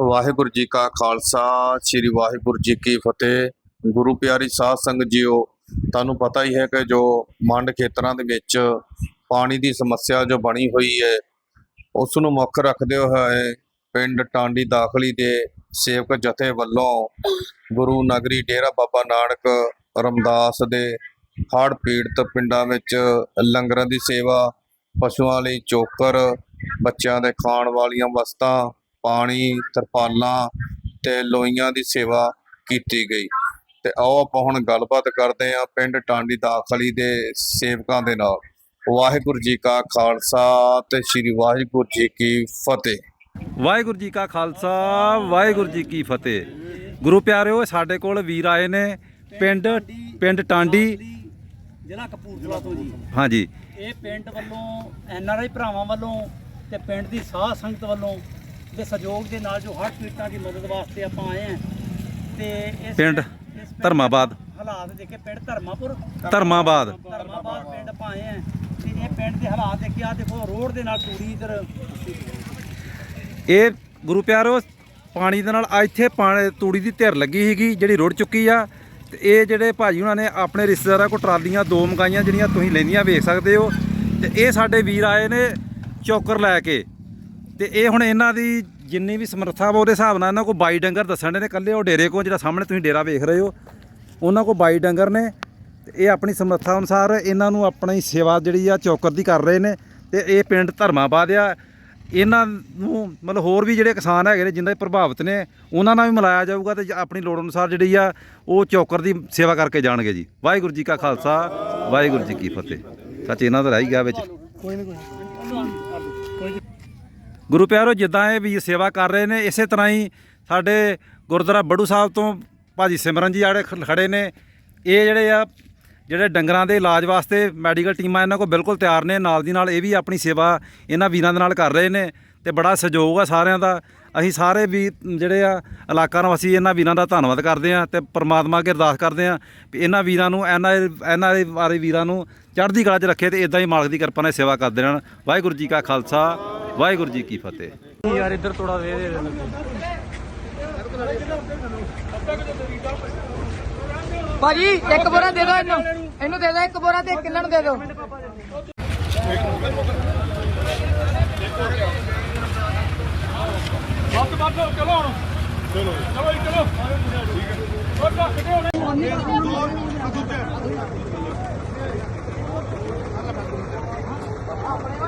ਵਾਹਿਗੁਰੂ ਜੀ ਕਾ ਖਾਲਸਾ, ਸ੍ਰੀ ਵਾਹਿਗੁਰੂ ਜੀ ਕੀ ਫਤਿਹ। ਗੁਰੂ ਪਿਆਰੀ ਸਾਧ ਸੰਗਤ ਜੀਓ, ਤੁਹਾਨੂੰ ਪਤਾ ਹੀ ਹੈ ਕਿ ਜੋ ਮੰਡ ਖੇਤਰਾਂ ਦੇ ਵਿੱਚ ਪਾਣੀ ਦੀ ਸਮੱਸਿਆ ਜੋ ਬਣੀ ਹੋਈ ਹੈ ਉਸ ਨੂੰ ਮੁੱਖ ਰੱਖਦੇ ਹੋਏ ਪਿੰਡ ਟਾਂਡੀ ਦਾਖਲੀ ਦੇ ਸੇਵਕ ਜਥੇ ਵੱਲੋਂ ਗੁਰੂ ਨਗਰੀ ਡੇਰਾ ਬਾਬਾ ਨਾਨਕ ਰਮਦਾਸ ਦੇ ਹੜ੍ਹ ਪੀੜਤ ਪਿੰਡਾਂ ਵਿੱਚ ਲੰਗਰਾਂ ਦੀ ਸੇਵਾ, ਪਸ਼ੂਆਂ ਲਈ ਚੋਕਰ, ਬੱਚਿਆਂ ਦੇ ਖਾਣ ਵਾਲੀਆਂ ਵਸਤਾਂ ਪਾਣੀ ਤਰਪਾਲਾਂ ਤੇ ਲੋਈਆਂ ਦੀ ਸੇਵਾ ਕੀਤੀ ਗਈ। ਤੇ ਆਓ ਆਪਾਂ ਹੁਣ ਗੱਲਬਾਤ ਕਰਦੇ ਹਾਂ ਪਿੰਡ ਟਾਂਡੀ ਦਾਖਲੀ ਦੇ ਸੇਵਕਾਂ ਦੇ ਨਾਲ। ਵਾਹਿਗੁਰੂ ਜੀ ਕਾ ਖਾਲਸਾ ਤੇ ਸ੍ਰੀ ਵਾਹਿਗੁਰੂ ਜੀ ਕੀ ਫਤਿਹ। ਵਾਹਿਗੁਰੂ ਜੀ ਕਾ ਖਾਲਸਾ ਵਾਹਿਗੁਰੂ ਜੀ ਕੀ ਫਤਿਹ। ਗੁਰੂ ਪਿਆਰਿਓ ਸਾਡੇ ਕੋਲ ਵੀਰ ਆਏ ਨੇ ਪਿੰਡ ਪਿੰਡ ਟਾਂਡੀ। ਜ਼ਿਲ੍ਹਾ ਕਪੂਰਥਲਾ ਤੋਂ ਜੀ। ਹਾਂਜੀ। ਇਹ ਪਿੰਡ ਵੱਲੋਂ ਐਨ ਆਰ ਆਈ ਭਰਾਵਾਂ ਵੱਲੋਂ ਤੇ ਪਿੰਡ ਦੀ ਸਾਧ ਸੰਗਤ ਵੱਲੋਂ ਦੇ ਸਹਿਯੋਗ ਦੇ ਨਾਲ ਜੋ ਹੜ੍ਹ ਪੀੜਤਾਂ ਦੀ ਮਦਦ ਵਾਸਤੇ ਆਪਾਂ ਆਏ ਹਾਂ ਤੇ ਇਸ ਪਿੰਡ ਇਸ ਪਿੰਡ ਧਰਮਾਬਾਦ। ਹਾਲਾਤ ਦੇਖੇ ਪਿੰਡ ਧਰਮਾਪੁਰ। ਧਰਮਾਬਾਦ। ਧਰਮਾਬਾਦ ਪਿੰਡ ਆਪਾਂ ਆਏ ਤੇ ਇਹ ਪਿੰਡ ਦੇ ਹਾਲਾਤ ਦੇਖੇ ਆ ਦੇਖੋ ਰੋਡ ਦੇ ਨਾਲ ਟੂੜੀ ਇਧਰ। ਇਹ ਗੁਰੂ ਪਿਆਰਿਓ ਪਾਣੀ ਦੇ ਨਾਲ ਆ ਇੱਥੇ ਪਾਣੀ ਤੂੜੀ ਦੀ ਧਿਰ ਲੱਗੀ ਸੀਗੀ ਜਿਹੜੀ ਰੁੜ ਚੁੱਕੀ ਆ। ਤੇ ਇਹ ਜਿਹੜੇ ਭਾਜੀ ਉਹਨਾਂ ਨੇ ਆਪਣੇ ਰਿਸ਼ਤੇਦਾਰਾਂ ਕੋਲ ਟਰਾਲੀਆਂ ਦੋ ਮੰਗਾਈਆਂ ਜਿਹੜੀਆਂ ਤੁਸੀਂ ਲੈਂਦੀਆਂ ਵੇਖ ਸਕਦੇ ਹੋ। ਤੇ ਇਹ ਸਾਡੇ ਵੀਰ ਆਏ ਨੇ ਚੌਕਰ ਲੈ ਕੇ। ਤੇ ਇਹ ਹੁਣ ਇਹਨਾਂ ਦੀ ਜਿੰਨੀ ਵੀ ਸਮਰੱਥਾ ਵਾ ਉਹਦੇ ਹਿਸਾਬ ਨਾਲ ਇਹਨਾਂ ਕੋਲ 22 ਡੰਗਰ ਦੱਸਣ ਦੇ ਨੇ ਕੱਲੇ ਉਹ ਡੇਰੇ ਕੋਲ ਜਿਹੜਾ ਸਾਹਮਣੇ ਤੁਸੀਂ ਡੇਰਾ ਵੇਖ ਰਹੇ ਹੋ, ਉਹਨਾਂ ਕੋਲ 22 ਡੰਗਰ ਨੇ ਤੇ ਇਹ ਆਪਣੀ ਸਮਰੱਥਾ ਅਨੁਸਾਰ ਇਹਨਾਂ ਨੂੰ ਆਪਣੀ ਸੇਵਾ ਜਿਹੜੀ ਆ ਚੌਕਰ ਦੀ ਕਰ ਰਹੇ ਨੇ ਤੇ ਇਹ ਪਿੰਡ ਧਰਮਾਬਾਦ ਆ। ਇਹਨਾਂ ਨੂੰ ਮਤਲਬ ਹੋਰ ਵੀ ਜਿਹੜੇ ਕਿਸਾਨ ਹੈਗੇ ਨੇ ਜਿੰਨੇ ਪ੍ਰਭਾਵਿਤ ਨੇ, ਉਹਨਾਂ ਨਾਲ ਵੀ ਮਿਲਾਇਆ ਜਾਊਗਾ ਤੇ ਆਪਣੀ ਲੋੜ ਅਨੁਸਾਰ ਜਿਹੜੀ ਆ ਉਹ ਚੌਕਰ ਦੀ ਸੇਵਾ ਕਰਕੇ ਜਾਣਗੇ ਜੀ। ਵਾਹਿਗੁਰੂ ਜੀ ਕਾ ਖਾਲਸਾ, ਵਾਹਿਗੁਰੂ ਜੀ ਕੀ ਫਤਿਹ। ਸੱਚ ਇਹਨਾਂ ਦਾ ਰਹਿ ਗਿਆ ਵਿੱਚ। ਕੋਈ ਨਹੀਂ ਕੋਈ ਗੁਰੂ ਪਿਆਰੋ, ਜਿੱਦਾਂ ਇਹ ਵੀ ਸੇਵਾ ਕਰ ਰਹੇ ਨੇ, ਇਸੇ ਤਰ੍ਹਾਂ ਹੀ ਸਾਡੇ ਗੁਰਦੁਆਰਾ ਬੜੂ ਸਾਹਿਬ ਤੋਂ ਭਾਜੀ ਸਿਮਰਨ ਜੀ ਜਿਹੜੇ ਖ- ਖੜੇ ਨੇ। ਇਹ ਜਿਹੜੇ ਆ, ਜਿਹੜੇ ਡੰਗਰਾਂ ਦੇ ਇਲਾਜ ਵਾਸਤੇ ਮੈਡੀਕਲ ਟੀਮਾਂ ਇਹਨਾਂ ਕੋਲ ਬਿਲਕੁਲ ਤਿਆਰ ਨੇ, ਨਾਲ ਦੀ ਨਾਲ ਇਹ ਵੀ ਆਪਣੀ ਸੇਵਾ ਇਹਨਾਂ ਵੀਰਾਂ ਦੇ ਨਾਲ ਕਰ ਰਹੇ ਨੇ ਤੇ ਬੜਾ ਸਹਿਯੋਗ ਆ ਸਾਰਿਆਂ ਦਾ। ਅਸੀਂ ਸਾਰੇ ਵੀ ਜਿਹੜੇ ਆ, ਇਲਾਕਾ ਨਿਵਾਸੀ ਇਹਨਾਂ ਵੀਰਾਂ ਦਾ ਧੰਨਵਾਦ ਕਰਦੇ ਆ ਤੇ ਪ੍ਰਮਾਤਮਾ ਅੱਗੇ ਅਰਦਾਸ ਕਰਦੇ ਆ ਵੀ ਇਹਨਾਂ ਵੀਰਾਂ ਨੂੰ, ਇਹਨਾਂ ਇਹਨਾਂ ਵਾਲੇ ਵੀਰਾਂ ਨੂੰ ਚੜ੍ਹਦੀ ਕਲਾ 'ਚ ਰੱਖੇ ਤੇ ਇਦਾਂ ਹੀ ਮਾਲਕ ਦੀ ਕਿਰਪਾ ਨਾਲ ਸੇਵਾ ਕਰਦੇ ਰਹਿਣ। ਵਾਹਿਗੁਰੂ ਜੀ ਕਾ ਖਾਲਸਾ। ਵਾਹਿਗੁਰੂ ਜੀ ਕੀ ਫਤਿਹ। ਯਾਰ ਇੱਧਰ ਥੋੜਾ ਵੇ ਦੇ ਭਾਜੀ ਇੱਕ ਬੋਰਾ ਦੇ ਦਿਓ ਇਹਨੂੰ। ਇਹਨੂੰ ਦੇ ਦਿਓ ਇੱਕ ਬੋਰਾ ਤੇ ਕਿੰਨਾਂ ਨੂੰ ਦੇ ਦਿਓ। ਆਪਣੇ